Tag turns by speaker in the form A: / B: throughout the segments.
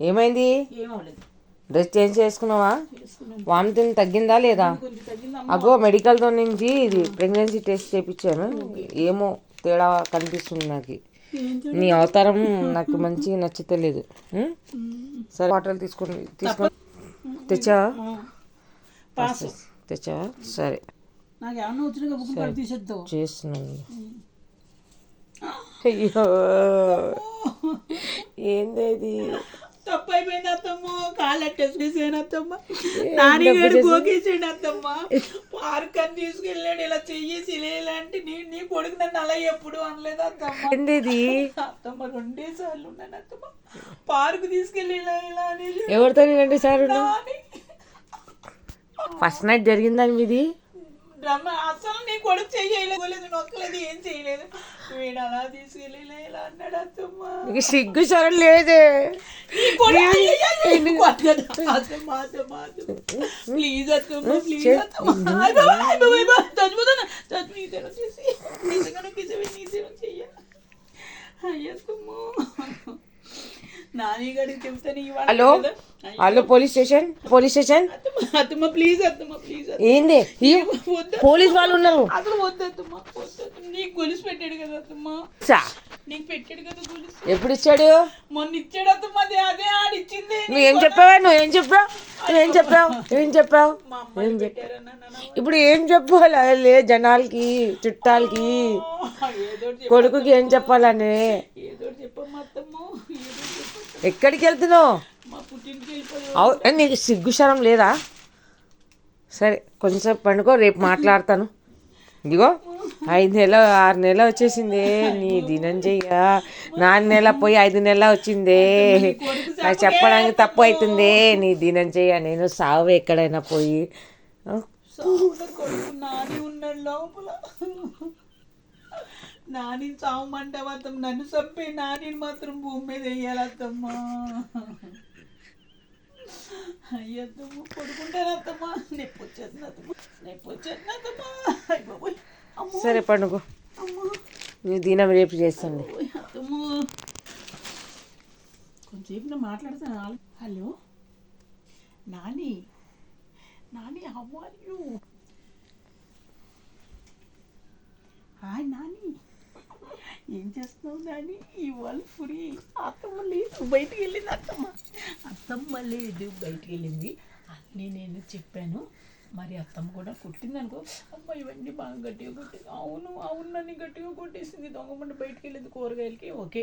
A: ఏమైంది? Dress change చేసుకున్నావా? Vomiting తగ్గిందా లేదా? అగో మెడికల్తో నుంచి ఇది ప్రెగ్నెన్సీ టెస్ట్ చేయించాను ఏమో తేడా కనిపిస్తుంది నాకు. నీ అవతారం నాకు మంచిగా నచ్చుతలేదు? సరే వాటర్ తీసుకొని తీసుకొని తెచ్చావా? తెచ్చావా? సరే. చేస్తున్నాను. అయ్యో. ఏంది ఇది?
B: తప్పు అయిపోయింది అత్తమ్మ. కాళ్ళు అట్టేసేసాను అత్తమ్మ. నాన్నగారు గోకేసాడు అత్తమ్మ. పార్క్ అని తీసుకెళ్ళాడు. ఇలా చెయ్యేసి అంటే నీ నీ కొడుకు నన్ను అలా ఎప్పుడు అనలేదు అత్తమ్మ.
A: ఏంది ఇది?
B: అత్తమ్మ రెండే సార్లు ఉన్నాను అత్తమ్మ. పార్క్ తీసుకెళ్ళి ఇలా ఇలా అనేసి
A: ఎవరితో రండి సార్
B: నాని.
A: ఫస్ట్ నైట్ జరిగిందని మీది
B: అసలు నీ కొడుకు చెయ్యలేదు నొక్కలేదు ఏం చేయలేదు వీడు అలా తీసుకెళ్ళి ఇలా ఇలా అన్నాడు అత్తమ్మ.
A: నీకు సిగ్గు సరం లేదే.
B: ప్లీజ్ అత్తమ్మ ప్లీజ్ అత్తమ్మ. చచ్చిపోతాను చచ్చి నీతేనో చేసి నిజంగా కిసవి నీతేనో చెయ్య. అయ్యత్తమ్మ
A: hello? Hello police station? Police station?
B: అత్తమ్మ ప్లీజ్ అత్తమ్మ ప్లీజ్ అత్తమ్మ.
A: ఏంది? పోలీస్ వాళ్ళు ఉన్నారు.
B: అసలు నీకు గొలుసు పెట్టాడు కదా అత్తమ్మ.
A: చా,
B: నీకు పెట్టాడు కదా గొలుసు.
A: ఎప్పుడు ఇచ్చాడు?
B: మొన్న ఇచ్చాడు అత్తమ్మ అదే అదే ఆడిచ్చింది
A: నువ్వేం చెప్పావా? నువ్వేం చెప్పావు? నువ్వేం చెప్పావు? ఏం చెప్పావు?
B: అమ్మాయి పెట్టారన్న నాన్న.
A: ఇప్పుడు ఏం చెప్పాలి జనాలకి చుట్టాలకి. కొడుకుకి ఏం చెప్పాలని? ఎక్కడికి వెళ్తున్నావు? నీకు సిగ్గుశరం లేదా? సరే కొంచెం పండుకో రేపు మాట్లాడతాను. ఇదిగో ఐదు నెల ఆరు నెల వచ్చేసిందే నీ దినం చెయ్య నాలుగు నెల పోయి ఐదు నెల వచ్చిందే. నాకు చెప్పడానికి తప్పు అవుతుందే నీ దినం చెయ్య నేను సావు ఎక్కడైనా పోయి
B: నాని చావమంటావా అత్తమ్మ నన్ను చంపే నానిని మాత్రం భూమి మీద వేయాలత్తమ్మ అయ్యత్తమ్మ పడుకుంటాను అత్తమ్మ నొప్పి వచ్చేస్తుంది అత్తమ్మ. నొప్పి వచ్చేస్తుంది అత్తమ్మ.
A: సరే
B: అమ్మ.
A: నీ దినం రేపు చేస్తుంది
B: ఓయ్ అత్తమ్మ. కొంచెంసేపు నేను మాట్లాడతాను hello. Nani. Nani how are you hi Nani. ఏం చేస్తున్నావు నాని? ఇవాళ ఫ్రీ అత్తమ్మ లేదు బయటికి వెళ్ళింది అత్తమ్మ. అత్తమ్మ లేదు బయటికి వెళ్ళింది. అన్నీ నేను చెప్పాను. మరి అత్తమ్మ కూడా కొట్టింది అనుకో అమ్మ ఇవన్నీ బాగా గట్టిగా కొట్టింది. అవును అవును నన్ను గట్టిగా కొట్టేసింది. దొంగమంట బయటికి వెళ్ళింది కూరగాయలకి. ఓకే.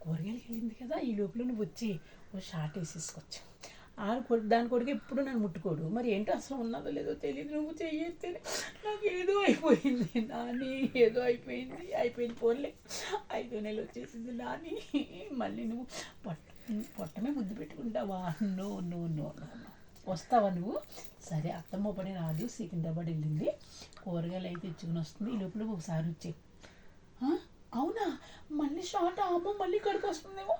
B: కూరగాయలకి వెళ్ళింది కదా ఈ లోపల నువ్వు వచ్చి ఓ షార్ట్ వేసేసుకోవచ్చు. ఆడ కొడు దాని కొడుకు ఎప్పుడు నన్ను ముట్టుకోడు. మరి ఏంటో అసలు ఉన్నదో లేదో తెలియదు నువ్వు చెయ్యేస్తేనే నాకు ఏదో అయిపోయింది. నాని ఏదో అయిపోయింది. అయిపోయింది పోన్లే. ఐదో నెలలు వచ్చేసింది నాని. మళ్ళీ నువ్వు పొట్ట పొట్టమే ముద్దు పెట్టుకుంటావా? No no no no no. వస్తావా నువ్వు? సరే అత్తమ్మ పని రాదు. సికింద్రాబాద్ వెళ్ళింది. కూరగాయలు అయితే తెచ్చుకుని వస్తుంది. ఈ లోపల ఒకసారి వచ్చే. అవునా? మళ్ళీ షార్ట్ అమ్మ మళ్ళీ ఇక్కడికి వస్తుందేమో?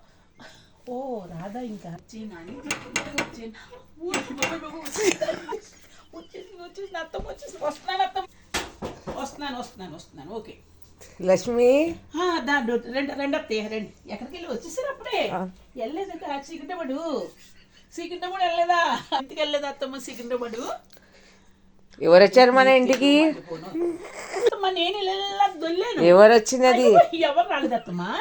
B: ఓ రాదా ఇంకా. వచ్చేనాని వచ్చేసింది. వచ్చేసింది అత్తమ్మ వచ్చేసింది. వస్తున్నాను అత్తమ్మ. వస్తున్నాను వస్తున్నాను వస్తున్నాను. ఓకే.
A: లక్ష్మి?
B: ఆ, దా డో- రెండు రెండు అత్తయ్య రెండు. ఎక్కడికి వెళ్ళి వచ్చేసారు అప్పుడే. వెళ్ళలేదు ఇంకా సికింద్రాబాదు సికింద్రాబాద్ వెళ్ళలేదా? ఇంటికి వెళ్ళలేదా అత్తమ్మ? సికింద్రాబాదు
A: ఎవరు వచ్చారు మన ఇంటికి?
B: నేను దొల్లాను.
A: ఎవరు వచ్చినది
B: ఎవరు రాలేదు అత్తమ్మ?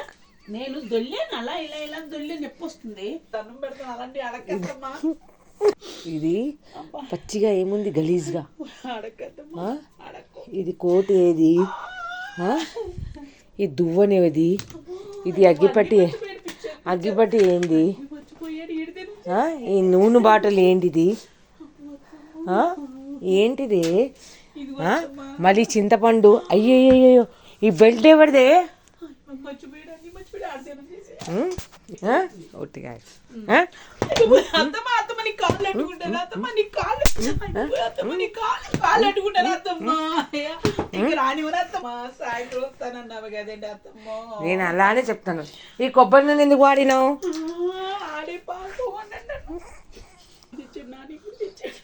B: నేను దొల్లాను అలా ఇలా ఇలా దొల్లి నొప్పి వస్తుంది. దండం పెడతాను అలాంటి అడగద్దమ్మా
A: ఇది పచ్చిగా ఏముంది గలీజ్గా? ఇది కోటు ఏది? ఆ? ఈ దువ్వనేది? ఇది అగ్గిపట్టి అగ్గిపట్టి ఏంది? ఈ నూనె బాటలు ఏంటిది? ఆ? ఏంటిది? మళ్ళీ చింతపండు. అయ్యయ్యో ఈ బెల్ట్ ఎవరిదే? ఒట్టిగా నేను అలానే చెప్తాను. ఈ కొబ్బరి నూనె ఎందుకు వాడినావు.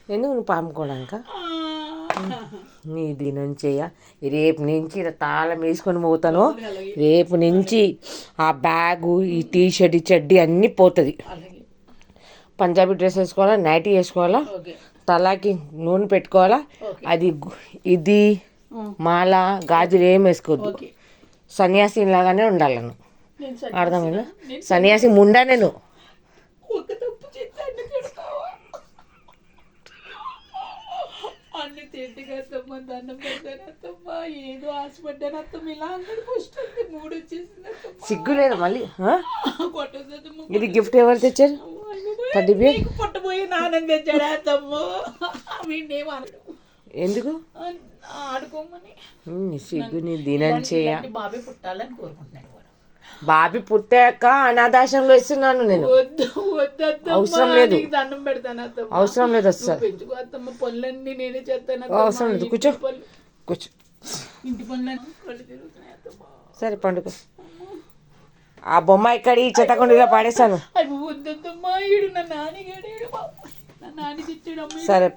A: ఎందుకు నువ్వు పాముకోవడానిక? నీ దినం చెయ్య రేపు నుంచి తాళం వేసుకొని పోతాను రేపు నుంచి ఆ బ్యాగు ఈ టీ షర్ట్ ఈ చెడ్డీ అన్నీ పోతుంది. పంజాబీ డ్రెస్ వేసుకోవాలా నైటీ వేసుకోవాలా తలాకి నూనె పెట్టుకోవాలా అది ఇది మాల గాజులు ఏం వేసుకోవద్దు. సన్యాసి లాగానే ఉండాలను అర్థమైందా? సన్యాసి ముండా నేను
B: ఒక తప్పు చేస్తే అన్ని తిడతావా తింటిగా అత్తమ్మ దండం పెడతాను అత్తమ్మ ఏదో ఆశపడ్డాను అత్తమ్మ ఇలా అందరికి వస్తుంది మూడు వచ్చేసింది
A: సిగ్గు లేదు మళ్ళీ? ఇది గిఫ్ట్ ఎవరు తెచ్చారు?
B: పుట్టబోయే నాన్నని తెచ్చాడా అత్తమ్మ? వీడినేం అనడు.
A: ఎందుకు?
B: ఆడుకోమని.
A: ఉమ్, సిగ్గు నీ దినం చేయ.
B: ఇలాంటి బాబే పుట్టాలని కోరుకుంటున్నాడు.
A: బాబి పుట్టాక అనాథాశ్రమంలో ఇస్తున్నాను నేను.
B: వద్దు వద్దు అత్తమ్మ
A: అవసరం లేదు.
B: దండం పెడతాను
A: అవసరం లేదు
B: అత్తమ్మ పనులన్నీ నేనే చేస్తాను
A: అవసరం లేదు. కూర్చో. కూర్చో.
B: ఇంటి పనులన్నీ
A: సరే పండుగ ఆ బొమ్మ ఇక్కడ ఈ చెత్తకుండీలో పడేసాను
B: అవి వద్దమ్మా ఈడు నా నాన్నగాడు ఈడు బాబు నా నాన్న తెచ్చాడు అమ్మ
A: సరే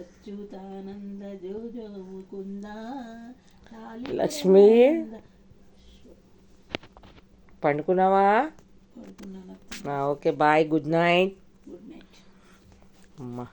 B: అచ్యుతానంద జో జో Mukunda.
A: Lakshmi. పండుకున్నావా? Okay bye good night.
B: Good night.
A: అమ్మా.